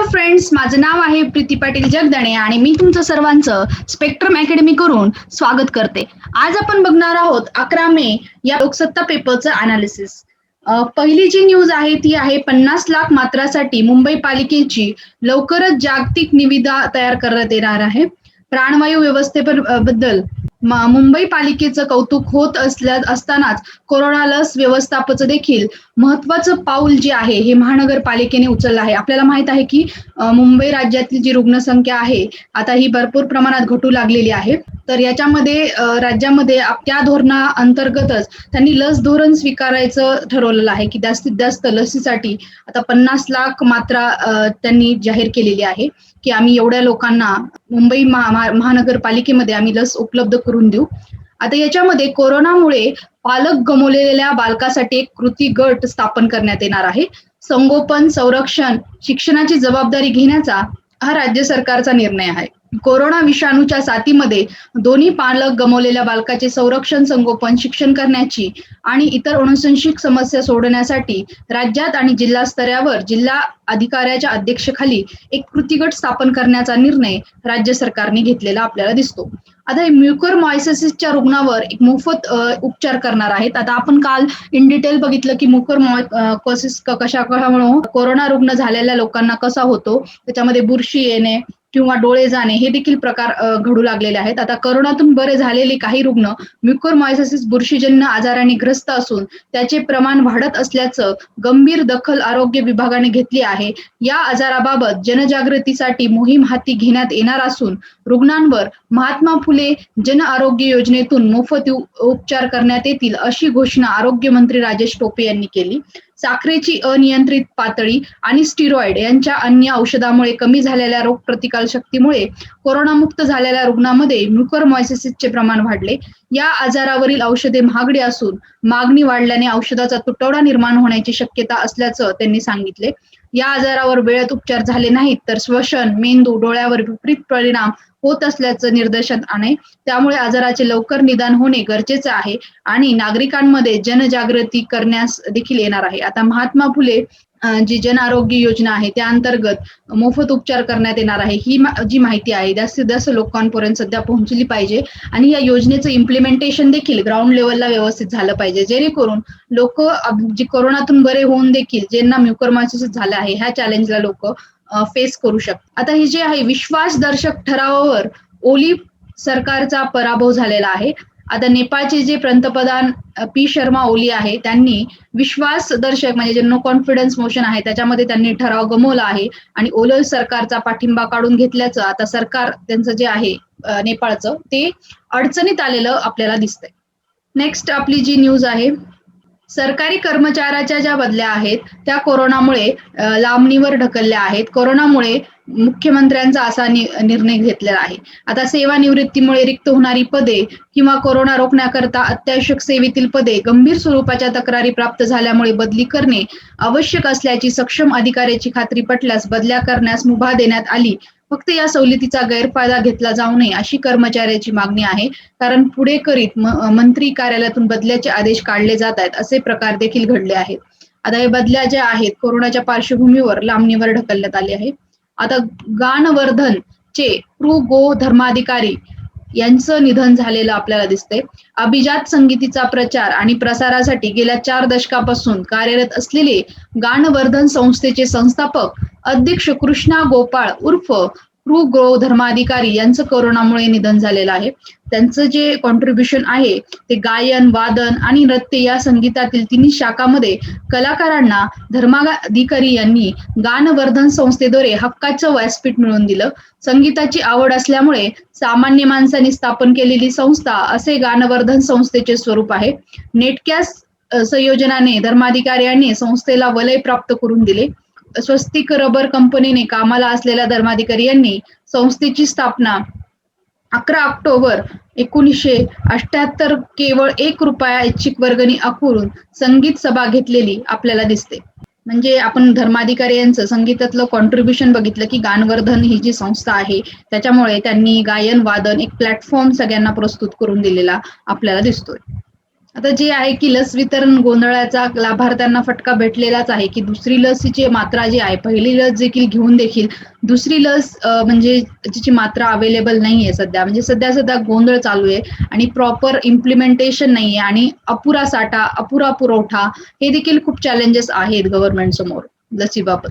Hello friends माझं नाव आहे प्रीती पाटील जगदणे आणि मी तुमचं सर्वांचं स्पेक्ट्रम अकॅडमी करून स्वागत करते. आज आपण बघणार आहोत अकरा मे या लोकसत्ता पेपरचं अनालिसिस पहिली जी न्यूज आहे ती आहे पन्नास लाख मात्रासाठी मुंबई पालिकेची लवकरच जागतिक निविदा तयार करण्यात येणार आहे. प्राणवायू व्यवस्थेबद्दल बद्दल मुंबई पालिकेचं कौतुक होत असल्या असतानाच कोरोना लस व्यवस्थापचं देखील महत्वाचं पाऊल जे आहे हे महानगरपालिकेने उचललं आहे. आपल्याला माहीत आहे की मुंबई राज्यातली जी रुग्णसंख्या आहे आता ही भरपूर प्रमाणात घटू लागलेली आहे. तर याच्यामध्ये राज्यामध्ये त्या धोरणा अंतर्गतच त्यांनी लस धोरण स्वीकारायचं ठरवलेलं आहे की जास्तीत जास्त लसीसाठी आता पन्नास लाख मात्रा अ, त्यांनी जाहीर केलेली आहे की आम्ही एवढ्या लोकांना मुंबई महा- महानगरपालिकेमध्ये आम्ही लस उपलब्ध करून देऊ. आता याच्यामध्ये कोरोनामुळे पालक गमावलेल्या बालकासाठी एक कृती गट स्थापन करण्यात येणार आहे. संगोपन संरक्षण शिक्षणाची जबाबदारी घेण्याचा हा राज्य सरकारचा निर्णय आहे. कोरोना विषाणूच्या साथीमध्ये दोन्ही पालक गमावलेल्या बालकाचे संरक्षण संगोपन शिक्षण करण्याची आणि इतर अनुशंसिक समस्या सोडवण्यासाठी राज्यात आणि जिल्हा स्तरावर जिल्हा अधिकाऱ्याच्या अध्यक्षेखाली एक कृती गट स्थापन करण्याचा निर्णय राज्य सरकारने घेतलेला आपल्याला दिसतो. आता हे म्युकर मॉयसेसिसच्या रुग्णावर एक मोफत उपचार करणार आहेत. आता आपण काल इन डिटेल बघितलं की म्युकर मॉयसिस कशा कशामुळे हो? कोरोना रुग्ण झालेल्या लोकांना कसा होतो? त्याच्यामध्ये बुरशी येणे किंवा डोळे जाणे हे देखील प्रकार घडू लागलेले आहेत. आता करोनातून बरे झालेले काही रुग्ण म्युकोरमायसिस बुरशीजन्य आजाराने ग्रस्त असून त्याचे प्रमाण वाढत असल्याचं गंभीर दखल आरोग्य विभागाने घेतली आहे. या आजाराबाबत जनजागृतीसाठी मोहीम हाती घेण्यात येणार असून रुग्णांवर महात्मा फुले जन आरोग्य योजनेतून मोफत उपचार करण्यात येतील अशी घोषणा आरोग्य मंत्री राजेश टोपे यांनी केली. साखरेची अनियंत्रित पातळी आणि स्टिरॉइड यांच्या अन्य औषधामुळे कमी झालेल्या रोगप्रतिकार शक्तीमुळे कोरोनामुक्त झालेल्या रुग्णांमध्ये म्युकरमॉयसिसचे प्रमाण वाढले. या आजारावरील औषधे महागडी असून मागणी वाढल्याने औषधाचा तुटवडा निर्माण होण्याची शक्यता असल्याचं त्यांनी सांगितले. या आजारावर वेळेत उपचार झाले नाहीत तर श्वसन मेंदू डोळ्यावर विपरीत परिणाम होत असल्याचं निर्देशात आणे त्यामुळे आजाराचे लवकर निदान होणे गरजेचे आहे आणि नागरिकांमध्ये जनजागृती करण्यास देखील येणार आहे. आता महात्मा फुले जी जन आरोग्य योजना आहे त्या अंतर्गत मोफत उपचार करण्यात येणार आहे ही जी माहिती आहे जास्तीत जास्त लोकांपर्यंत सध्या पोहोचली पाहिजे आणि या योजनेचं इम्प्लिमेंटेशन देखील ग्राउंड लेवलला व्यवस्थित झालं पाहिजे जेणेकरून लोक जे कोरोनातून बरे होऊन देखील ज्यांना म्युकरमायसिस झालं आहे ह्या चॅलेंजला लोक फेस करू शकतात. आता हे जे आहे विश्वासदर्शक ठरावावर ओली सरकारचा पराभव झालेला आहे. आता नेपाळचे जे पंतप्रधान पी शर्मा ओली आहे त्यांनी विश्वासदर्शक म्हणजे जे नो कॉन्फिडन्स मोशन आहे त्याच्यामध्ये त्यांनी ठराव गमवला आहे आणि ओली सरकारचा पाठिंबा काढून घेतल्याचं आता सरकार त्यांचं जे आहे नेपाळचं ते अडचणीत आलेलं आपल्याला दिसतंय. नेक्स्ट आपली जी न्यूज आहे सरकारी कर्मचाऱ्याच्या ज्या बदल्या आहेत त्या कोरोनामुळे लांबणीवर ढकलल्या आहेत. कोरोनामुळे मुख्यमंत्र्यांचा असा नि- निर्णय घेतलेला आहे. आता सेवानिवृत्तीमुळे रिक्त होणारी पदे किंवा कोरोना रोखण्याकरता अत्यावश्यक सेवेतील पदे गंभीर स्वरूपाच्या तक्रारी प्राप्त झाल्यामुळे बदली करणे आवश्यक असल्याची सक्षम अधिकाऱ्याची खात्री पटल्यास बदल्या करण्यास मुभा देण्यात आली. फक्त या सवलतीचा गैरफायदा घेतला जाऊ नये अशी कर्मचाऱ्याची मागणी आहे. कारण पुढे करीत मंत्री कार्यालयातून बदल्याचे आदेश काढले जात आहेत असे प्रकार देखील घडले आहेत. आता हे बदल्या ज्या आहेत कोरोनाच्या पार्श्वभूमीवर लांबणीवर ढकलण्यात आले आहे. आता गानवर्धन चे प्रू गो धर्माधिकारी यांचं निधन झालेलं आपल्याला दिसतंय. अभिजात संगीतीचा प्रचार आणि प्रसारासाठी गेल्या चार दशकापासून कार्यरत असलेले गाणवर्धन संस्थेचे संस्थापक अध्यक्ष कृष्णा गोपाळ उर्फ प्रू गो धर्माधिकारी यांचं कोरोनामुळे निधन झालेलं आहे. त्यांचं जे कॉन्ट्रीब्युशन आहे ते गायन वादन आणि नृत्य या संगीतातील तिन्ही शाखामध्ये कलाकारांना धर्माधिकारी यांनी गानवर्धन संस्थेद्वारे हक्काचं व्यासपीठ मिळवून दिलं. संगीताची आवड असल्यामुळे सामान्य माणसांनी स्थापन केलेली संस्था असे गानवर्धन संस्थेचे स्वरूप आहे. नेटकॅस संयोजनाने धर्माधिकारी यांनी संस्थेला वलय प्राप्त करून दिले. स्वस्तिक रबर कंपनीने कामाला असलेल्या धर्माधिकारी यांनी संस्थेची स्थापना अकरा ऑक्टोबर एकोणीसशे अठ्याहत्तर केवळ एक रुपया ऐच्छिक वर्गणी आखून संगीत सभा घेतलेली आपल्याला दिसते. म्हणजे आपण धर्माधिकारी यांचं संगीतातलं कॉन्ट्रीब्युशन बघितलं की गानवर्धन ही जी संस्था आहे त्याच्यामुळे त्यांनी गायन वादन एक प्लॅटफॉर्म सगळ्यांना प्रस्तुत करून दिलेला आपल्याला दिसतोय. आता जे आहे की लस वितरण गोंधळाचा लाभार्थ्यांना फटका भेटलेलाच आहे की दुसरी लसीची मात्रा जी आहे पहिली लस देखील घेऊन देखील दुसरी लस म्हणजे जिची मात्रा अवेलेबल नाहीये सध्या. म्हणजे सध्या सध्या गोंधळ चालू आहे आणि प्रॉपर इम्प्लिमेंटेशन नाहीये आणि अपुरा साठा अपुरा पुरवठा हे देखील खूप चॅलेंजेस आहेत गव्हर्नमेंट समोर लसीबाबत.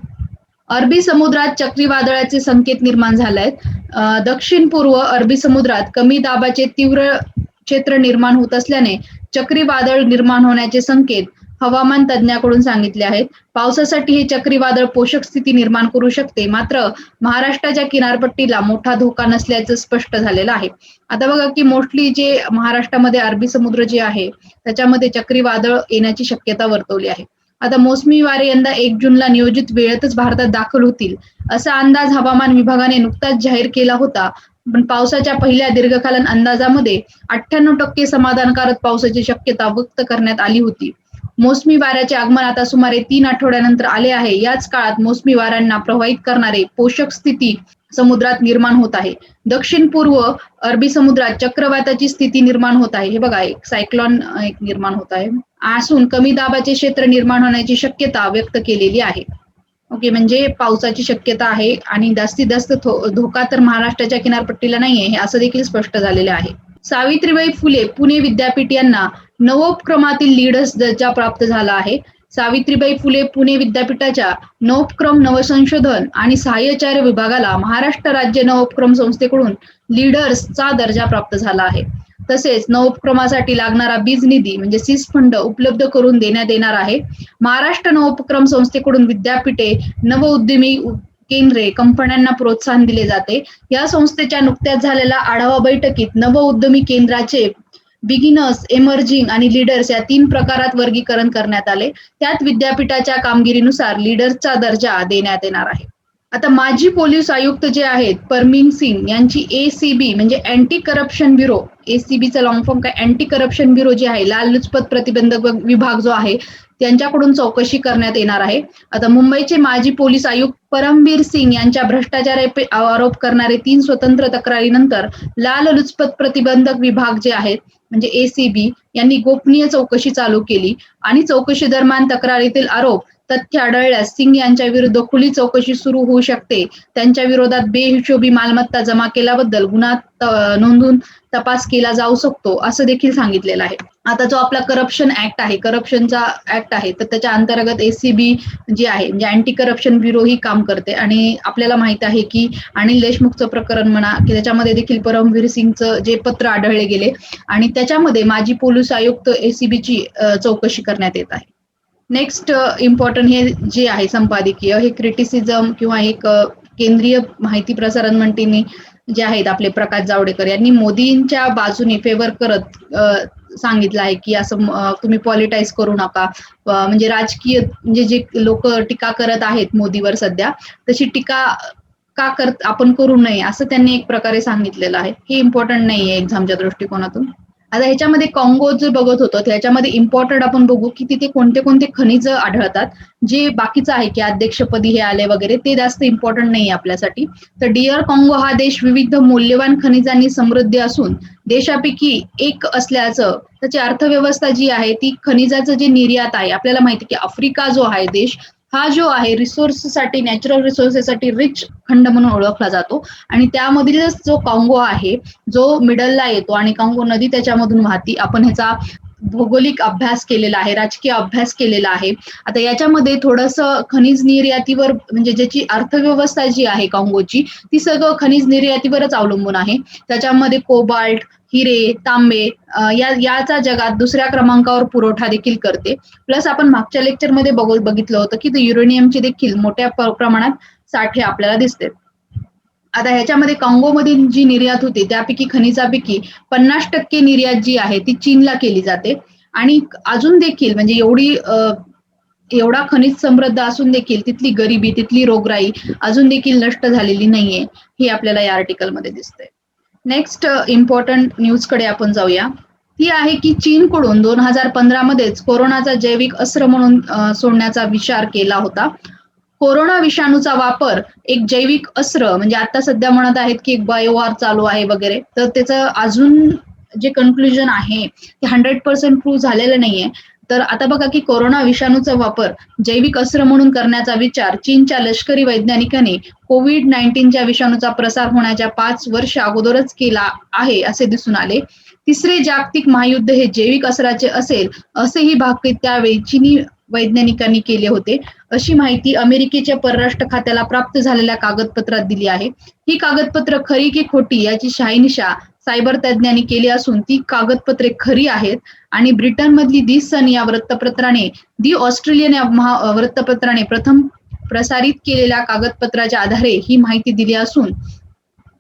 अरबी समुद्रात चक्रीवादळाचे संकेत निर्माण झाले आहेत दक्षिण पूर्व अरबी समुद्रात कमी दाबाचे तीव्र क्षेत्र निर्माण होत असल्याने चक्रीवादळ निर्माण होण्याचे संकेत हवामान तज्ज्ञाकडून सांगितले आहेत. पावसासाठी हे चक्रीवादळ पोषक स्थिती निर्माण करू शकते. मात्र महाराष्ट्राच्या किनारपट्टीला मोठा धोका नसल्याचं स्पष्ट झालेलं आहे. आता बघा की मोस्टली जे महाराष्ट्रामध्ये अरबी समुद्र जे आहे त्याच्यामध्ये चक्रीवादळ येण्याची शक्यता वर्तवली आहे. आता मोसमी वारे यंदा एक जूनला नियोजित वेळेतच भारतात दाखल होतील असा अंदाज हवामान विभागाने नुकताच जाहीर केला होता. पण पावसाच्या पहिल्या दीर्घकालीन अंदाजामध्ये अठ्ठ्याण्णव टक्के समाधानकारक पावसाची शक्यता व्यक्त करण्यात आली होती. मोसमी वाऱ्याचे आगमन आता सुमारे तीन आठवड्यानंतर आले आहे. याच काळात मोसमी वाऱ्यांना प्रवाहित करणारे पोषक स्थिती समुद्रात निर्माण होत आहे. दक्षिण पूर्व अरबी समुद्रात चक्रवाताची स्थिती निर्माण होत आहे. हे बघा एक सायक्लॉन एक निर्माण होत आहे. असून कमी दाबाचे क्षेत्र निर्माण होण्याची शक्यता व्यक्त केलेली आहे. ओके म्हणजे पावसाची शक्यता आहे आणि जास्तीत जास्त धोका तर महाराष्ट्राच्या किनारपट्टीला नाहीये हे असं देखील स्पष्ट झालेलं आहे. सावित्रीबाई फुले पुणे विद्यापीठ यांना नवोपक्रमातील लीडर्स दर्जा प्राप्त झाला आहे. सावित्रीबाई फुले पुणे विद्यापीठाच्या नवोपक्रम नवसंशोधन आणि सहाय्यचार्य विभागाला महाराष्ट्र राज्य नवोपक्रम संस्थेकडून लीडर्सचा दर्जा प्राप्त झाला आहे. तसेच नवोपक्रमासाठी लागणारा बीज निधी म्हणजे सीस फंड उपलब्ध करून देण्यात येणार आहे. महाराष्ट्र नवोपक्रम संस्थेकडून विद्यापीठे नवउद्यमी केंद्रे कंपन्यांना प्रोत्साहन दिले जाते. या संस्थेच्या नुकत्याच झालेल्या आढावा बैठकीत नवउद्यमी केंद्राचे बिगिनर्स एमर्जिंग आणि लीडर्स या तीन प्रकारात वर्गीकरण करण्यात आले. त्यात विद्यापीठाच्या कामगिरीनुसार लीडर्सचा दर्जा देण्यात येणार आहे. आता माजी पोलीस आयुक्त जे आहेत परमीन सिंग यांची एसीबी म्हणजे अँटी करप्शन ब्युरो एसीबीचा लॉंग फॉर्म काय? अँटी करप्शन ब्युरो जे आहे लाललुचपत प्रतिबंधक विभाग जो आहे त्यांच्याकडून चौकशी करण्यात येणार आहे. आता मुंबईचे माजी पोलीस आयुक्त परमबीर सिंग यांच्या भ्रष्टाचार आरोप करणारे तीन स्वतंत्र तक्रारीनंतर लाललुचपत प्रतिबंधक विभाग जे आहेत म्हणजे एसीबी यांनी गोपनीय चौकशी चालू केली. आणि चौकशी दरम्यान तक्रारीतील आरोप तथ्य आढळल्यास सिंग यांच्या विरुद्ध खुली चौकशी सुरू होऊ शकते. त्यांच्या विरोधात बेहिशोबी मालमत्ता जमा केल्याबद्दल गुन्हा नोंदून नोंदवून तपास केला जाऊ शकतो असं देखील सांगितलेलं आहे. आता जो आपला करप्शन ऍक्ट आहे करप्शनचा ऍक्ट आहे तर त्याच्या अंतर्गत एसीबी जी आहे म्हणजे अँटी करप्शन ब्युरो ही काम करते. आणि आपल्याला माहीत आहे की अनिल देशमुखचं प्रकरण म्हणा की त्याच्यामध्ये देखील परमवीर सिंगचं जे पत्र आढळले गेले आणि त्याच्यामध्ये माजी पोलीस आयुक्त एसीबीची चौकशी करण्यात येत आहे. नेक्स्ट इम्पॉर्टंट uh, हे जे आहे संपादकीय हे क्रिटिसिझम किंवा एक केंद्रीय माहिती प्रसारण मंत्रीने जे आहेत आपले प्रकाश जावडेकर यांनी मोदींच्या बाजूने फेवर करत सांगितलं आहे की असं तुम्ही पॉलिटाईज करू नका. म्हणजे राजकीय म्हणजे जे लोक टीका करत आहेत मोदीवर सध्या तशी टीका का करत आपण करू नये असं त्यांनी एक प्रकारे सांगितलेलं आहे. हे इम्पॉर्टंट नाहीये एक्झामच्या दृष्टिकोनातून. आता ह्याच्यामध्ये कॉंगो जर बघत होतो ह्याच्यामध्ये इम्पॉर्टंट आपण बघू की तिथे कोणते कोणते खनिज आढळतात जे बाकीचं आहे की अध्यक्षपदी हे आले वगैरे ते जास्त इम्पॉर्टंट नाही आपल्यासाठी. तर डिअर कॉंगो हा देश विविध मौल्यवान खनिजांनी समृद्ध असून देशापैकी एक असल्याचं त्याची अर्थव्यवस्था जी आहे ती खनिजाचं जे निर्यात आहे आपल्याला माहिती आहे की आफ्रिका जो आहे देश हा जो आहे रिसोर्ससाठी नॅचरल रिसोर्सेससाठी रिच खंड म्हणून ओळखला जातो. आणि त्यामधीलच जो काँगो आहे जो मिडलला येतो आणि काँगो नदी त्याच्यामधून वाहती आपण ह्याचा भौगोलिक अभ्यास केलेला आहे राजकीय अभ्यास केलेला आहे. आता याच्यामध्ये थोडस खनिज निर्यातीवर म्हणजे ज्याची अर्थव्यवस्था जी आहे काँगोची ती सगळं खनिज निर्यातीवरच अवलंबून आहे. त्याच्यामध्ये कोबाल्ट हिरे तांबे या याचा जगात दुसऱ्या क्रमांकावर पुरवठा देखील करते. प्लस आपण मागच्या लेक्चरमध्ये बघ बघितलं होतं की युरेनियमचे देखील मोठ्या प्रमाणात साठे आपल्याला दिसते. आता ह्याच्यामध्ये काँगोमधील जी निर्यात होती त्यापैकी खनिजापैकी पन्नास टक्के निर्यात जी आहे ती चीनला केली जाते. आणि अजून देखील म्हणजे एवढी एवढा खनिज समृद्ध असून देखील तिथली गरिबी तिथली रोगराई अजून देखील नष्ट झालेली नाहीये हे आपल्याला या आर्टिकलमध्ये दिसतंय. नेक्स्ट इम्पॉर्टंट न्यूजकडे आपण जाऊया. ती आहे की चीनकडून दोन हजार पंधरा मध्येच कोरोनाचा जैविक अस्त्र म्हणून सोडण्याचा विचार केला होता. कोरोना विषाणूचा वापर एक जैविक अस्त्र म्हणजे आता सध्या म्हणत आहेत की एक बायोवार चालू आहे वगैरे तर त्याचं अजून जे कन्क्लुजन आहे ते हंड्रेड पर्सेंट प्रूव्ह झालेलं नाहीये. तर आता बघा की कोरोना विषाणूचा वापर जैविक अस्त्र म्हणून करण्याचा विचार चीनच्या लष्करी वैज्ञानिकांनी कोविड नाईन्टीनच्या विषाणूचा प्रसार होण्याच्या पाच वर्ष अगोदरच केला आहे असे दिसून आले. तिसरे जागतिक महायुद्ध हे जैविक अस्त्राचे असेल असेही भाकीत त्यावेळी चीनी वैज्ञानिकांनी केले होते. अशी माहिती अमेरिकेच्या परराष्ट्र खात्याला प्राप्त झालेल्या कागदपत्रात दिली आहे. ही कागदपत्र खरी की खोटी याची शहानिशा सायबर तज्ज्ञांनी केली असून ती कागदपत्रे खरी आहेत आणि ब्रिटनमधली दी सन या वृत्तपत्राने दि ऑस्ट्रेलियन या महा वृत्तपत्राने प्रथम प्रसारित केलेल्या कागदपत्राच्या आधारे ही माहिती दिली असून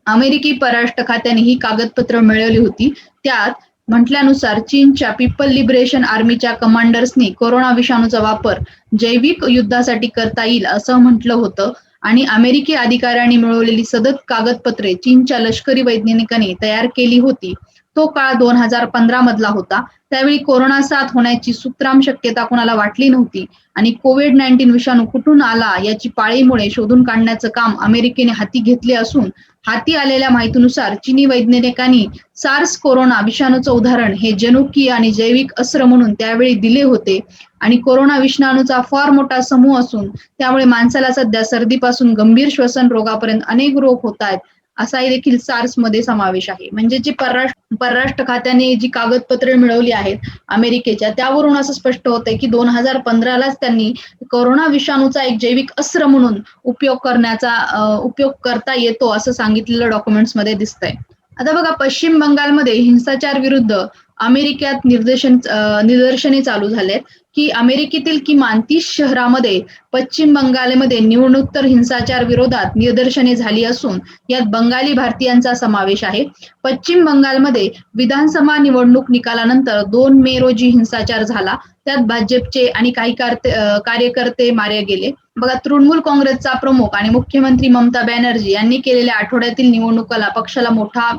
अमेरिकी परराष्ट्र खात्याने ही कागदपत्र मिळवली होती. त्यात म्हटल्यानुसार चीनच्या पीपल लिबरेशन आर्मीच्या कमांडर्सनी कोरोना विषाणूचा वापर जैविक युद्धासाठी करता येईल असं म्हटलं होतं आणि अमेरिकी अधिकाऱ्यांनी मिळवलेली सदत कागदपत्रे चीनच्या लष्करी वैज्ञानिकांनी तयार केली होती. तो काळ दोन हजार पंधरा मधला होता. त्यावेळी कोरोना साथ होण्याची सुत्राम शक्यता कोणाला वाटली नव्हती आणि कोविड नाईन्टीन विषाणू कुठून आला याची पाळीमुळे शोधून काढण्याचं काम अमेरिकेने हाती घेतले असून हाती आलेल्या माहितीनुसार चिनी वैज्ञानिकांनी सार्स कोरोना विषाणूचं उदाहरण हे जनुकीय आणि जैविक अस्त्र म्हणून त्यावेळी दिले होते. आणि कोरोना विषाणूचा फार मोठा समूह असून त्यामुळे माणसाला सध्या सर्दीपासून गंभीर श्वसन रोगापर्यंत अनेक रोग होत आहेत. असाही देखील सार्समध्ये समावेश आहे. म्हणजे जी परराष्ट्र परराष्ट्र खात्याने जी कागदपत्रे मिळवली आहेत अमेरिकेच्या त्यावरून असं स्पष्ट होतंय की दोन हजार पंधरालाच त्यांनी कोरोना विषाणूचा एक जैविक अस्त्र म्हणून उपयोग करण्याचा उपयोग करता येतो असं सांगितलेलं डॉक्युमेंट्समध्ये दिसतंय. आता बघा पश्चिम बंगालमध्ये हिंसाचार विरुद्ध अमेरिकेत निर्देशन निदर्शने चालू झालेत की अमेरिकेतील किमान तीस शहरामध्ये पश्चिम बंगालमध्ये निवडणुत्तर हिंसाचार विरोधात निदर्शने झाली असून यात बंगाली भारतीयांचा समावेश आहे. पश्चिम बंगालमध्ये विधानसभा निवडणूक निकालानंतर दोन मे रोजी हिंसाचार झाला. त्यात भाजपचे आणि काही कार्यकर्ते मारे गेले. बघा तृणमूल काँग्रेसचा प्रमुख आणि मुख्यमंत्री ममता बॅनर्जी यांनी केलेल्या आठवड्यातील निवडणुकाला पक्षाला मोठा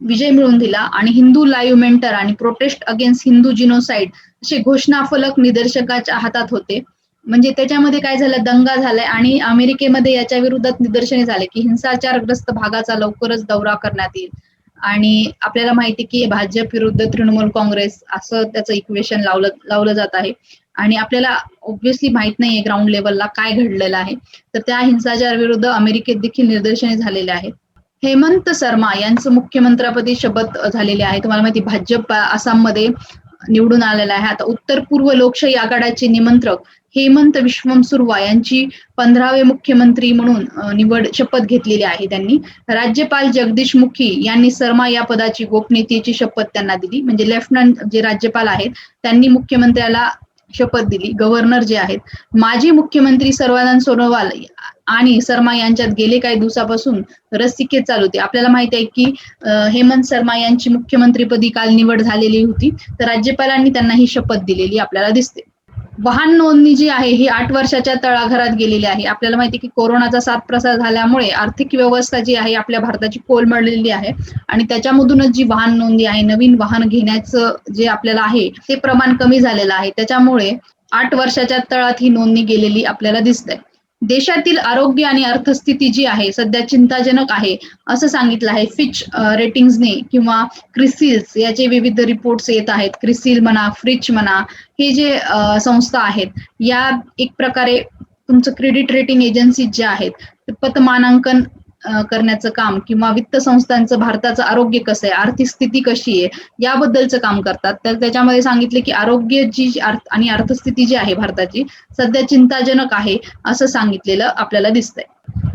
विजय मिळवून दिला. आणि हिंदू लाईव्ह मेंटर आणि प्रोटेस्ट अगेन्स्ट हिंदू जिनोसाइड असे घोषणा फलक निदर्शकाच्या हातात होते. म्हणजे त्याच्यामध्ये काय झालं? दंगा झालाय. आणि अमेरिकेमध्ये याच्या विरोधात निदर्शने झाले की हिंसाचारग्रस्त भागाचा लवकरच दौरा करण्यात येईल. आणि आपल्याला माहिती की भाजप विरुद्ध तृणमूल काँग्रेस असं त्याचं इक्वेशन लावलं लावलं जात आहे. आणि आपल्याला ऑब्व्हियसली माहीत नाहीये ग्राउंड लेवलला काय घडलेलं आहे. तर त्या हिंसाचार विरुद्ध अमेरिकेत देखील निदर्शने झालेले आहेत. हेमंत शर्मा यांचं मुख्यमंत्र्यापदी शपथ झालेले आहे. तुम्हाला माहिती भाजप आसाममध्ये निवडून आलेला आहे. आता उत्तर पूर्व लोकशाही आघाड्याचे निमंत्रक हेमंत विश्वम सुर्वा यांची पंधरावे मुख्यमंत्री म्हणून निवड शपथ घेतलेली आहे त्यांनी. राज्यपाल जगदीश मुखी यांनी शर्मा या पदाची गोपनीयतेची शपथ त्यांना दिली. म्हणजे लेफ्टनंट जे राज्यपाल आहेत त्यांनी मुख्यमंत्र्याला शपथ दिली. गव्हर्नर जे आहेत माजी मुख्यमंत्री सर्वानंद सोनोवाल आणि शर्मा यांच्यात गेले काही दिवसापासून रस्तिकेत चालू होते. आपल्याला माहिती आहे की हेमंत शर्मा यांची मुख्यमंत्रीपदी काल निवड झालेली होती. तर राज्यपालांनी त्यांना ही शपथ दिलेली आपल्याला दिसते. वाहन नोंदणी जी आहे ही आठ वर्षाच्या तळाघरात गेलेली आहे. आपल्याला माहिती की कोरोनाचा साथ प्रसार झाल्यामुळे आर्थिक व्यवस्था जी आहे आपल्या भारताची कोलमडलेली आहे. आणि त्याच्यामधूनच जी वाहन नोंदणी आहे नवीन वाहन घेण्याचं जे आपल्याला आहे ते प्रमाण कमी झालेलं आहे. त्याच्यामुळे आठ वर्षाच्या तळात ही नोंदणी गेलेली आपल्याला दिसते देशातील आरोग्य आणि अर्थस्थिती जी आहे सध्या चिंताजनक आहे असं सांगितलं आहे फिच रेटिंग्सने किंवा क्रिसिल्स याचे विविध रिपोर्ट्स येत आहेत. क्रिसिल म्हणा फ्रिच म्हणा हे जे संस्था आहेत या एक प्रकारे तुमचं क्रेडिट रेटिंग एजन्सी ज्या आहेत पतमानांकन करण्याचं काम किंवा वित्त संस्थांचं भारताचं आरोग्य कसं आहे आर्थिक स्थिती कशी आहे याबद्दलचं काम करतात. तर त्याच्यामध्ये सांगितले की आरोग्य जी आणि अर्थस्थिती जी आहे भारताची सध्या चिंताजनक आहे असं सांगितलेलं आपल्याला दिसतंय.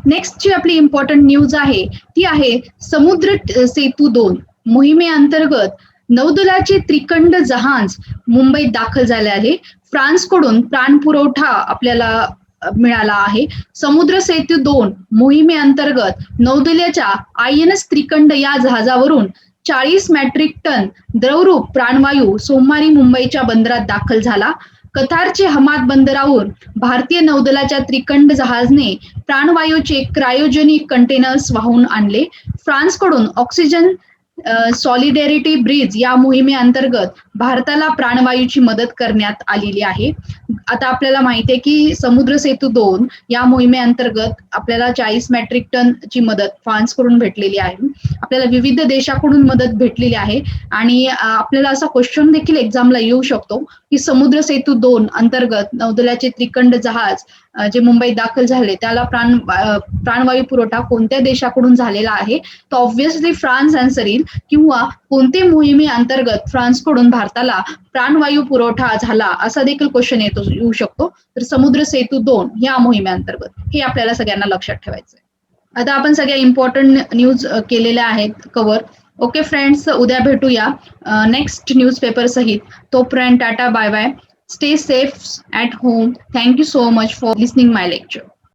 नेक्स्ट जी आपली इम्पॉर्टंट न्यूज आहे ती आहे समुद्र सेतू दोन. मोहिमेअंतर्गत नौदलाचे त्रिकंड जहाज मुंबईत दाखल झाले आहे. फ्रान्सकडून प्राणपुरवठा आपल्याला मिळाला आहे. समुद्र सेतू दोन मोहिमेअंतर्गत नौदलाच्या आय एन एस त्रिकंड या जहाजावरून चाळीस मॅट्रिक टन द्रवरूप प्राणवायू सोमवारी मुंबईच्या बंदरात दाखल झाला. कतारचे हमाद बंदरावर भारतीय नौदलाच्या त्रिकंड जहाजने प्राणवायूचे क्रायोजेनिक कंटेनर्स वाहून आणले. फ्रान्सकडून ऑक्सिजन सॉलिडेरिटी ब्रिज या मोहिमेअंतर्गत भारताला प्राणवायूची मदत करण्यात आलेली आहे. आता आपल्याला माहिती आहे की समुद्र सेतू दोन या मोहिमेअंतर्गत आपल्याला चाळीस मेट्रिक टन ची मदत फ्रान्सकडून भेटलेली आहे. आपल्याला विविध देशाकडून मदत भेटलेली आहे आणि आपल्याला असा क्वेश्चन देखील एक्झामला येऊ शकतो की समुद्र सेतू दोन अंतर्गत नौदलाचे त्रिकंड जहाज जे मुंबईत दाखल झाले त्याला प्राण प्राणवायू पुरवठा कोणत्या देशाकडून झालेला आहे तर ऑब्व्हियसली फ्रान्स आन्सर येईल. किंवा कोणते मोहिमे अंतर्गत फ्रान्सकडून भारताला प्राणवायू पुरवठा झाला असा देखील क्वेश्चन येतो येऊ शकतो. तर समुद्र सेतू दोन या मोहिमेअंतर्गत हे आपल्याला सगळ्यांना लक्षात ठेवायचं आहे आता आपण सगळ्या इम्पॉर्टंट न्यूज केलेल्या आहेत कव्हर ओके फ्रेंड्स उद्या भेटूया. नेक्स्ट न्यूज पेपर सहित. तोपर्यंत tata bye bye Stay safe at home. Thank you so much for listening my lecture.